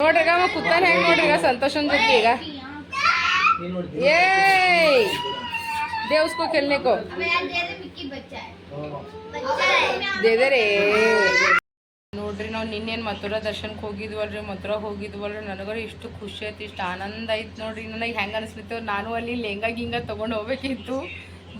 नोट रहेगा मैं कुत्ता नहीं नोट रहेगा संतोष रखिएगा ये दे। उसको खेलने को। दे दे रे। ನಾವು ನಿನ್ನೇನು ಮಥುರಾ ದರ್ಶನಕ್ಕೆ ಹೋಗಿದ್ವಲ್ರಿ? ಮಥುರಾ ಹೋಗಿದ್ವಲ್ರಿ? ನನಗರ ಇಷ್ಟು ಖುಷಿ ಆಯ್ತು, ಇಷ್ಟು ಆನಂದ ಆಯ್ತು ನೋಡ್ರಿ. ನನಗೆ ಹೆಂಗೆ ಅನಿಸ್ಲಿತ್ತು ನಾನು ಅಲ್ಲಿ ಲೆಹಂಗಾ ಗಿಂಗ ತೊಗೊಂಡು ಹೋಗ್ಬೇಕಿತ್ತು.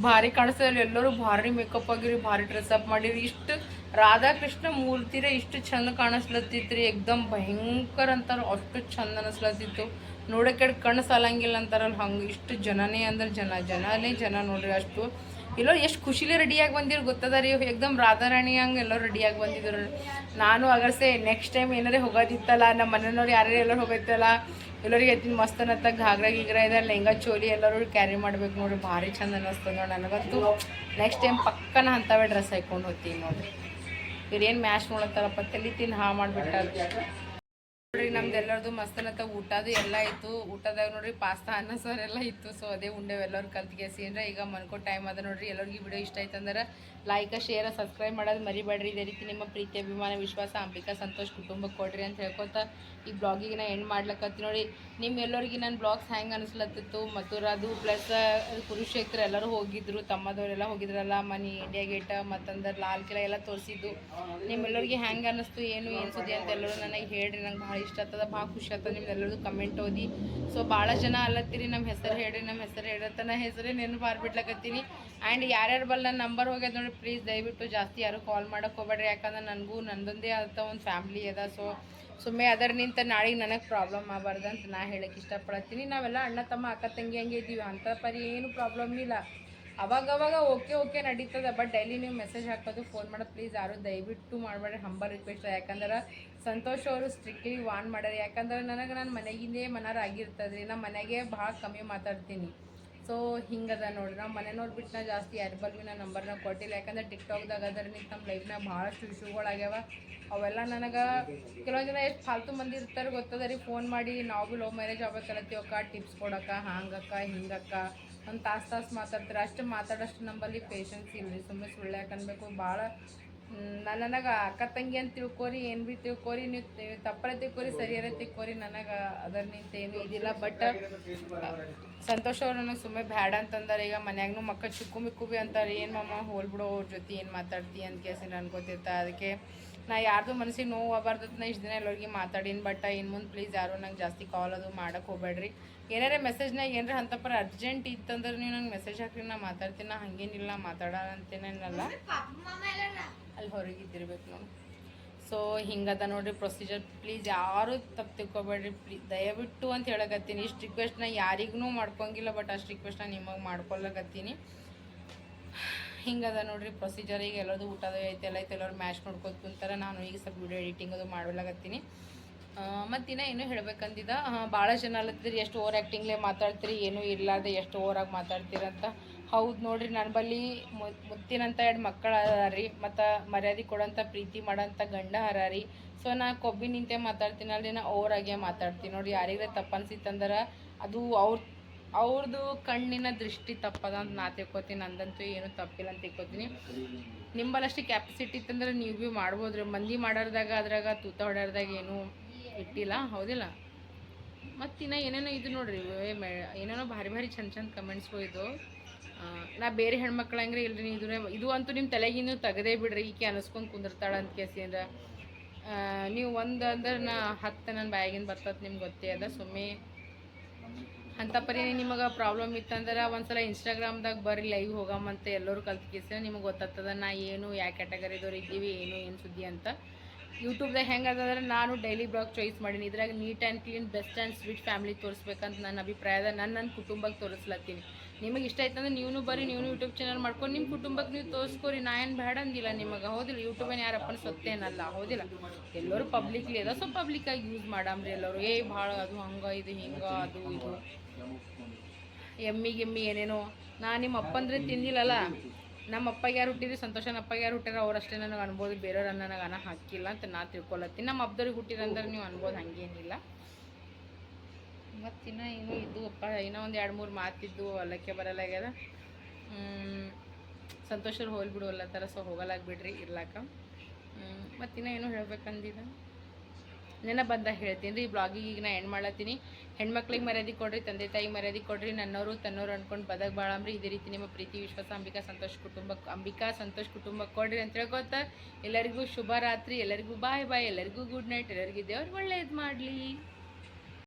ಭಾರಿ ಕಾಣಿಸ್ತದೆ ಎಲ್ಲರೂ ಭಾರಿ ಮೇಕಪ್ ಆಗಿರಿ, ಭಾರಿ ಡ್ರೆಸ್ ಅಪ್ ಮಾಡಿರಿ. ಇಷ್ಟು ರಾಧಾಕೃಷ್ಣ ಮೂರ್ತಿರೇ ಇಷ್ಟು ಚಂದ ಕಾಣಿಸ್ಲತ್ತಿತ್ರಿ. ಎಕ್ದಮ್ ಭಯಂಕರ ಅಂತಾರೆ, ಅಷ್ಟು ಚಂದ ಅನಿಸ್ಲತ್ತಿತ್ತು. ನೋಡೋಕೆ ಕಣ್ಣು ಸಾಲಂಗಿಲ್ಲ ಅಂತಾರಲ್ಲ, ಹಂಗೆ ಇಷ್ಟು ಜನನೇ ಅಂದ್ರೆ ಜನ ಜನನೇ ಜನ ನೋಡ್ರಿ ಅಷ್ಟು. ಎಲ್ಲೋ ಎಷ್ಟು ಖುಷಿಲಿ ರೆಡಿಯಾಗಿ ಬಂದಿರು ಗೊತ್ತದ ರೀ, ಎಕ್ದಮ್ ರಾಧಾರಾಣಿ ಹಂಗೆ ಎಲ್ಲರೂ ರೆಡಿಯಾಗಿ ಬಂದಿದ್ರು. ನಾನು ಅಗರ್ಸೆ ನೆಕ್ಸ್ಟ್ ಟೈಮ್ ಏನಾರೇ ಹೋಗೋದಿತ್ತಲ್ಲ ನಮ್ಮ ಮನೆಯವ್ರು ಯಾರ್ಯಾರು ಎಲ್ಲರೂ ಹೋಗೈತಲ್ಲ ಎಲ್ಲರಿಗೆ ಎತ್ತಿನ ಮಸ್ತ್ ಅನ್ನತ್ತ ಘಾಗ್ರ ಗೀಗ್ರ ಇದೆ, ಲೆಹಂಗಾ ಚೋಲಿ ಎಲ್ಲರೂ ಕ್ಯಾರಿ ಮಾಡ್ಬೇಕು ನೋಡ್ರಿ, ಭಾರಿ ಚಂದ ಅನ್ನಿಸ್ತದೆ ನೋಡಿ ನನಗಂತೂ. ನೆಕ್ಸ್ಟ್ ಟೈಮ್ ಪಕ್ಕನ ಅಂಥವೇ ಡ್ರೆಸ್ ಹಾಕ್ಕೊಂಡು ಹೋಗ್ತೀನಿ ನೋಡ್ರಿ. ಇವ್ರೇನು ಮ್ಯಾಚ್ ನೋಡತ್ತಾರಪ್ಪ, ತಲಿ ತಿನ್ ಹಾ ಮಾಡಿಬಿಟ್ಟ ನೋಡ್ರಿ, ನಮ್ದು ಎಲ್ಲರದು ಮಸ್ತನತ್ತ ಊಟದು ಎಲ್ಲ ಇತ್ತು. ಊಟದಾಗ ನೋಡ್ರಿ, ಪಾಸ್ತಾ ಅನ್ನ, ಸರ್ ಎಲ್ಲ ಇತ್ತು. ಸೊ ಅದೇ ಉಂಡೆವು ಎಲ್ಲರೂ ಕಲ್ತ್ಗೆಸಿ ಅಂದ್ರೆ ಈಗ ಮನ್ಕೋ ಟೈಮ್ ಅದ ನೋಡ್ರಿ, ಎಲ್ಲರಿಗೂ ವಿಡಿಯೋ ಇಷ್ಟ ಆಯ್ತು ಅಂದ್ರೆ ಲೈಕ್ ಶೇರ್ ಸಬ್ಸ್ಕ್ರೈಬ್ ಮಾಡೋದು ಮರಿಬೇಡ್ರಿ. ಇದೇ ರೀತಿ ನಿಮ್ಮ ಪ್ರೀತಿ, ಅಭಿಮಾನ, ವಿಶ್ವಾಸ, ಅಂಬಿಕಾ, ಸಂತೋಷ್ ಕುಟುಂಬಕ್ಕೆ ಕೊಡ್ರಿ ಅಂತ ಹೇಳ್ಕೊತ ಈ ಬ್ಲಾಗಿಗೆ ನಾ ಎಂಡ್ ಮಾಡ್ಲಕತ್ತಿ ನೋಡಿ ನಿಮ್ಮ ಎಲ್ಲರಿಗೆ ನನ್ನ ಬ್ಲಾಗ್ಸ್ ಹೆಂಗೆ ಅನಿಸ್ಲತ್ತಿತ್ತು? ಅದು ಪ್ಲಸ್ ಕುರುಕ್ಷೇತ್ರ ಎಲ್ಲರೂ ಹೋಗಿದ್ರು. ತಮ್ಮದವರೆಲ್ಲ ಹೋಗಿದ್ರಲ್ಲ, ಮನಿ ಇಂಡಿಯಾ ಗೇಟ್ ಮತ್ತಂದ್ರೆ ಲಾಲ್ ಕಿಲಾ ಎಲ್ಲ ತೋರಿಸಿದ್ದು. ನಿಮ್ಮೆಲ್ಲರಿಗೆ ಹೆಂಗೆ ಅನ್ನಿಸ್ತು ಏನು ಸುದ್ದಿ ಅಂತ ಎಲ್ಲರೂ ನನಗೆ ಹೇಳ್ರಿ. ನಂಗೆ ಭಾಳ ಇಷ್ಟ ಆಗ್ತದ, ಭಾಳ ಖುಷಿ ಆಗ್ತದೆ ನಿಮ್ಮೆಲ್ಲರದು ಕಮೆಂಟ್ ಓದಿ. ಸೊ ಭಾಳ ಜನ ಅಲ್ಲತ್ತೀರಿ ನಮ್ಮ ಹೆಸರು ಹೇಳಿ ನಮ್ಮ ಹೆಸರು ಹೇಳತ್ತ ನಾ ಹೆಸರೇ ನೆನಪು ಮಾಡ್ಬಿಡ್ಲಕತ್ತೀನಿ. ಆ್ಯಂಡ್ ಯಾರ್ಯಾರು ಬಲ್ಲ ನನ್ನ ನಂಬರ್ ಹೋಗ್ಯದ ನೋಡಿ ಪ್ಲೀಸ್ ದಯವಿಟ್ಟು ಜಾಸ್ತಿ ಯಾರು ಕಾಲ್ ಮಾಡಕ್ಕೆ ಹೋಗ್ಬೇಡ್ರಿ, ಯಾಕಂದ್ರೆ ನನಗೂ ನಂದೊಂದೇ ಆದ ಒಂದು ಫ್ಯಾಮ್ಲಿ ಅದ. ಸೊ ಸುಮ್ಮನೆ ಅದರ ನಿಂತ ನಾಳೆಗೆ ನನಗೆ ಪ್ರಾಬ್ಲಮ್ ಆಗಬಾರ್ದು ಅಂತ ನಾ ಹೇಳಕ್ಕೆ ಇಷ್ಟಪಡತ್ತೀನಿ. ನಾವೆಲ್ಲ ಅಣ್ಣ ತಮ್ಮ, ಅಕ್ಕ ತಂಗಿ ಹಂಗೆ ಇದ್ದೀವಿ ಅಂಥ ಪರಿ ಏನು ಪ್ರಾಬ್ಲಮ್ ಇಲ್ಲ. ಅವಾಗ ಅವಾಗ ಓಕೆ ಓಕೆ ನಡೀತದೆ ಬಟ್ ಡೈಲಿ ನೀವು ಮೆಸೇಜ್ ಹಾಕೋದು ಫೋನ್ ಮಾಡೋದು ಪ್ಲೀಸ್ ಯಾರು ದಯವಿಟ್ಟು ಮಾಡಬೇಡ್ರಿ ಹಂಬರ್ ರಿಕ್ವೆಸ್ಟ್ ಯಾಕಂದ್ರೆ ಸಂತೋಷ್ ಅವರು ಸ್ಟ್ರಿಕ್ಟ್ಲಿ ವಾನ್ ಮಾಡ್ಯಾರ, ಯಾಕಂದ್ರೆ ನನಗೆ ನಾನು ಮನೆಗಿಂದೇ ಮನಾರ ಆಗಿರ್ತದೆ ನಮ್ಮ ಮನೆಗೆ ಭಾಳ ಕಮ್ಮಿ ಮಾತಾಡ್ತೀನಿ. ಸೊ ಹಿಂಗದ ನೋಡ್ರಿ ನಾವು ಮನೆಯವ್ರು ಬಿಟ್ಟು ನಾ ಜಾಸ್ತಿ ಯಾರ ಬಲ್ವಿ ನಾನು ನಂಬರ್ನ ಕೊಟ್ಟಿಲ್ಲ, ಯಾಕಂದ್ರೆ ಟಿಕ್ಟಾಕ್ದಾಗ ನಿಮ್ಮ ನಮ್ಮ ಲೈಫ್ನಾಗ ಭಾಳಷ್ಟು ಇಶ್ಯೂಗಳಾಗ್ಯಾವ ಅವೆಲ್ಲ ನನಗೆ ಕೆಲವೊಂದು ಜನ ಎಷ್ಟು ಫಾಲ್ತು ಮಂದಿ ಇರ್ತಾರೆ ಗೊತ್ತದ ರೀ ಫೋನ್ ಮಾಡಿ, ನಾವು ಲವ್ ಮ್ಯಾರೇಜ್ ಆಗ್ಬೇಕಲ್ಲತ್ತೀವಕ್ಕ ಟಿಪ್ಸ್ ಕೊಡಕ್ಕ, ಹಾಂಗಕ್ಕ, ಹಿಂಗಕ್ಕ. ಒಂದು ತಾಸು ತಾಸು ಮಾತಾಡ್ತಾರೆ, ಅಷ್ಟು ಮಾತಾಡೋಷ್ಟು ನಂಬಲ್ಲಿ ಪೇಷನ್ಸ್ ಇಲ್ರಿ ಸುಮ್ಮನೆ ಸುಳ್ಳು ಯಾಕನ್ಬೇಕು ಭಾಳ ನಾನು ನನಗೆ ಅಕ್ಕ ತಂಗಿ ಅಂತ ತಿಳ್ಕೊರಿ, ಏನು ಭೀ ತಿಳ್ಕೊರಿ, ನೀವು ತಪ್ಪರ ತಿಳ್ಕೊರಿ, ಸರಿಯಾರ ತಿಳ್ಕೊರಿ, ನನಗೆ ಅದರ ಏನು ಇದಿಲ್ಲ. ಬಟ್ ಸಂತೋಷ ಅವ್ರು ನನಗೆ ಸುಮ್ಮನೆ ಬ್ಯಾಡ ಅಂತಂದಾರೆ. ಈಗ ಮನ್ಯಾಗೂ ಮಕ್ಕಳು ಚಿಕ್ಕು ಮಿಕ್ಕು ಭೀ ಅಂತಾರೆ, ಏನು ಮಮ್ಮ ಹೋಲ್ಬಿಡೋ ಅವ್ರ ಜೊತೆ ಏನು ಮಾತಾಡ್ತಿ ಅಂತ ಕೇಸಿ ಅನ್ಕೋತಿರ್ತ ಅದಕ್ಕೆ ನಾ ಯಾರ್ದು ಮನಸ್ಸಿಗೆ ನೋವು ಆಗಬಾರ್ದು ನಾ ಇಷ್ಟು ದಿನ ಎಲ್ಲರಿಗೆ ಮಾತಾಡೀನಿ ಬಟ್ ಇನ್ನು ಮುಂದೆ ಪ್ಲೀಸ್ ಯಾರು ನಂಗೆ ಜಾಸ್ತಿ ಕಾಲ್ ಅದು ಮಾಡಕ್ಕೆ ಹೋಗ್ಬೇಡ್ರಿ. ಏನಾರೇ ಮೆಸೇಜ್ನಾಗ ಏನಾರ ಅಂತಪ್ಪ ಅರ್ಜೆಂಟ್ ಇತ್ತಂದ್ರೆ ನೀವು ನಂಗೆ ಮೆಸೇಜ್ ಹಾಕ್ರಿ ನಾ ಮಾತಾಡ್ತೀನಿ ನಾ ಹಂಗೇನಿಲ್ಲ ಮಾತಾಡೋಣ ಅಂತೇನೇನಲ್ಲ ಅಲ್ಲಿ ಹೊರಗಿದ್ದಿರ್ಬೇಕು ನೋಡಿ. ಸೊ ಹಿಂಗದ ನೋಡ್ರಿ ಪ್ರೊಸೀಜರ್ ಪ್ಲೀಸ್ ಯಾರು ತಪ್ಪು ತಿಳ್ಕೊಬೇಡ್ರಿ ಪ್ಲೀಸ್ ದಯವಿಟ್ಟು ಅಂತ ಹೇಳಕತ್ತೀನಿ. ಇಷ್ಟು ರಿಕ್ವೆಸ್ಟ್ನ ಯಾರಿಗೂ ಮಾಡ್ಕೊಂಗಿಲ್ಲ ಬಟ್ ಅಷ್ಟು ರಿಕ್ವೆಸ್ಟ್ನ ನಿಮಗೆ ಮಾಡ್ಕೊಳಕತ್ತೀನಿ ಹಿಂಗದ ನೋಡ್ರಿ ಪ್ರೊಸೀಜರ್ ಈಗ ಎಲ್ಲರದು ಊಟದ ಐತೆ, ಎಲ್ಲ ಐತೆ, ಎಲ್ಲರೂ ಮ್ಯಾಚ್ ನೋಡ್ಕೊತ ಕುಂತಾರೆ. ನಾನು ಈಗ ಸ್ವಲ್ಪ ವಿಡಿಯೋ ಎಡಿಟಿಂಗ್ ಅದು ಮಾಡ್ಲಾಗತ್ತೀನಿ ಮತ್ತು ಇನ್ನು ಇನ್ನೂ ಹೇಳ್ಬೇಕಂದಿದ್ದ ಭಾಳ ಜನ ಅಲ್ಲದ್ರಿ ಎಷ್ಟು ಓವರ್ ಆ್ಯಕ್ಟಿಂಗ್ಲೇ ಮಾತಾಡ್ತೀರಿ, ಏನೂ ಇರ್ಲಾರ್ದೆ ಎಷ್ಟು ಓವರಾಗಿ ಮಾತಾಡ್ತೀರಂತ ಹೌದು ನೋಡ್ರಿ ನನ್ನ ಬಳಿ ಮು- ಮುತ್ತಿನಂತ ಎರಡು ಮಕ್ಕಳು ಅದಾರಿ ಮತ್ತು ಮರ್ಯಾದೆ ಕೊಡೋಂಥ ಪ್ರೀತಿ ಮಾಡೋಂಥ ಗಂಡ ಹರಾರಿ ಸೊ ನಾ ಕೊಬ್ಬಿ ನಿಂತೆ ಮಾತಾಡ್ತೀನಲ್ರಿ ನಾ ಓವರಾಗೆ ಮಾತಾಡ್ತೀನಿ. ನೋಡಿ ಯಾರಿಗಾರ ತಪ್ಪು ಅನ್ಸಿತ್ತಂದ್ರೆ, ಅದು ಅವ್ರ ಅವ್ರದ್ದು ಕಣ್ಣಿನ ದೃಷ್ಟಿ ತಪ್ಪದ ಅಂತ ನಾ ತಿಳ್ಕೊತೀನಿ, ನಂದಂತೂ ಏನು ತಪ್ಪಿಲ್ಲ ಅಂತ ತಿಳ್ಕೊತೀನಿ. ನಿಂಬಲ್ಲಷ್ಟು ಕ್ಯಾಪಸಿಟಿ ಇತ್ತಂದ್ರೆ ನೀವು ಭೀ ಮಾಡ್ಬೋದ್ರಿ. ಮಂದಿ ಮಾಡೋರ್ದಾಗ, ಅದ್ರಾಗ ತೂತ ಹೊಡ್ಯಾರ್ದಾಗ ಏನೂ ಇಟ್ಟಿಲ್ಲ, ಹೌದಿಲ್ಲ? ಮತ್ತು ಇನ್ನು ಏನೇನೋ ಇದು ನೋಡಿರಿ ಏನೇನೋ ಭಾರಿ ಭಾರಿ ಚಂದ ಚಂದ ಕಮೆಂಟ್ಸ್ಗಳು ಇದು ನಾ ಬೇರೆ ಹೆಣ್ಮಕ್ಳು ಹಂಗ್ರೆ ಇಲ್ರಿ ನೀವು ಇದು ಇದು ಅಂತೂ ನಿಮ್ಮ ತಲೆಗಿನ್ನೂ ತೆಗದೇ ಬಿಡ್ರಿ, ಈಕೆ ಅನಿಸ್ಕೊಂಡು ಕುಂದಿರ್ತಾಳ ಅಂತ ಕೇಸಿ ಅಂದ್ರೆ. ನೀವು ಒಂದು ಅಂದ್ರೆ ನಾ ಹತ್ತು ನನ್ನ ಬಾಯಾಗಿಂದ ಬರ್ತದೆ ನಿಮ್ಗೆ ಗೊತ್ತೇ ಅದ, ಸುಮ್ಮನೆ ಅಂಥ ಪರಿ ನಿಮಗೆ ಪ್ರಾಬ್ಲಮ್ ಇತ್ತಂದ್ರೆ ಒಂದ್ಸಲ ಇನ್ಸ್ಟಾಗ್ರಾಮ್ದಾಗ ಬರ್ರಿ ಲೈವ್ ಹೋಗಮ್ಮಂತ ಎಲ್ಲರೂ ಕಲ್ತ್ಕೇಸ ನಿಮಗೆ ಗೊತ್ತಾಗ್ತದ, ನಾ ಏನು ಯಾವ ಕ್ಯಾಟಗರಿದವ್ರು ಇದ್ದೀವಿ, ಏನು ಏನು ಸುದ್ದಿ ಅಂತ. ಯೂಟ್ಯೂಬ್ದಾಗ ಹೆಂಗೆ ಅದಂದ್ರೆ ನಾನು ಡೈಲಿ ಬ್ಲಾಗ್ ಚಾಯ್ಸ್ ಮಾಡೀನಿ. ಇದ್ರಾಗ neat and clean best and sweet family ತೋರಿಸ್ಬೇಕಂತ ನನ್ನ ಅಭಿಪ್ರಾಯದ ನಾನು ನನ್ನ ಕುಟುಂಬಕ್ಕೆ ತೋರಿಸ್ಲತ್ತೀನಿ. ನಿಮಗೆ ಇಷ್ಟ ಆಯ್ತಂದ್ರೆ ನೀವು ಬರ್ರಿ ನೀವು ಯೂಟ್ಯೂಬ್ ಚಾನಲ್ ಮಾಡ್ಕೊಂಡು ನಿಮ್ಮ ಕುಟುಂಬಕ್ಕೆ ನೀವು ತೋರಿಸ್ಕೊರಿ. ನಾ ಏನು ಬೇಡ ಅಂದಿಲ್ಲ ನಿಮಗೆ. ಹೌದಿಲ್ಲ ಯೂಟ್ಯೂಬೇನು ಯಾರಪ್ಪನ ಸೊತ್ತೇನಲ್ಲ ಹೌದಿಲ್ಲ. ಎಲ್ಲರೂ ಪಬ್ಲಿಕ್ಲಿ ಅದ. ಸೊ ಪಬ್ಲಿಕ್ಕಾಗಿ ಯೂಸ್ ಮಾಡಮ್ರಿ ಎಲ್ಲರೂ. ಏ ಭಾಳ ಅದು ಹಂಗೆ ಇದು ಹಿಂಗೆ ಅದು ಇದು. ಎಮ್ಮಿ ಗಿಮ್ಮಿ ಏನೇನೋ. ನಾ ನಿಮ್ಮ ಅಪ್ಪಂದ್ರೆ ತಿಂದಿಲ್ಲಲ್ಲ? ನಮ್ಮ ಅಪ್ಪಗೆ ಯಾರು ಹುಟ್ಟಿದ್ರಿ ಸಂತೋಷನ ಅಪ್ಪಗೆ ಯಾರು ಹುಟ್ಟಿರೋ ಅವ್ರಷ್ಟೇ ನನಗೆ ಅನ್ಬೋದು ಬೇರೆಯವ್ರನ್ನ ನನಗೆ ಅನ್ನ ಹಾಕಿಲ್ಲ ಅಂತ ನಾ ತಿಳ್ಕೊಳತ್ತೀನಿ. ನಮ್ಮ ಅಬ್ದವ್ರಿಗೆ ಹುಟ್ಟಿರಂದ್ರೆ ನೀವು ಅನ್ಬೋದು, ಹಂಗೇನಿಲ್ಲ. ಮತ್ತು ಇನ್ನೂ ಏನು ಇದ್ದು ಅಪ್ಪ, ಇನ್ನೂ ಒಂದು ಎರಡು ಮೂರು ಮಾತಿದ್ದು ಹೊಲಕ್ಕೆ ಬರಲಾಗ್ಯದ ಸಂತೋಷರು ಹೋಲ್ಬಿಡು ಅಲ್ಲ ಥರ ಸೊ ಹೋಗಲಾಗ್ಬಿಡ್ರಿ ಇರ್ಲಾಕ. ಮತ್ತು ಇನ್ನೂ ಏನೋ ಹೇಳ್ಬೇಕಂದಿದ? ನೆನ ಬಂದ ಹೇಳ್ತೀನಿ. ರೀ ಈ ಬ್ಲಾಗಿಗೆ ಈಗ ನಾ ಎಂಡ್ ಮಾಡ್ಲತ್ತೀನಿ. ಹೆಣ್ಮಕ್ಳಿಗೆ ಮರ್ಯಾದೆ ಕೊಡ್ರಿ, ತಂದೆ ತಾಯಿ ಮರ್ಯಾದೆ ಕೊಡ್ರಿ ನನ್ನವರು ತನ್ನೋರು ಅನ್ಕೊಂಡು ಬದಕ್ ಬಾಳಂಬ್ರಿ ಇದೇ ರೀತಿ ನಿಮ್ಮ ಪ್ರೀತಿ, ವಿಶ್ವಾಸ, ಅಂಬಿಕಾ, ಸಂತೋಷ್ ಕುಟುಂಬಕ್ಕೆ ಅಂಬಿಕಾ, ಸಂತೋಷ್ ಕುಟುಂಬಕ್ಕೆ ಕೊಡ್ರಿ ಅಂತ ಹೇಳ್ಕೊತ ಎಲ್ಲರಿಗೂ ಶುಭ ರಾತ್ರಿ, ಎಲ್ಲರಿಗೂ ಬಾಯ್ ಬಾಯ್ ಎಲ್ಲರಿಗೂ ಗುಡ್ ನೈಟ್ ಎಲ್ಲರಿಗೂ ದೇವ್ರು ಒಳ್ಳೇದು ಮಾಡಲಿ.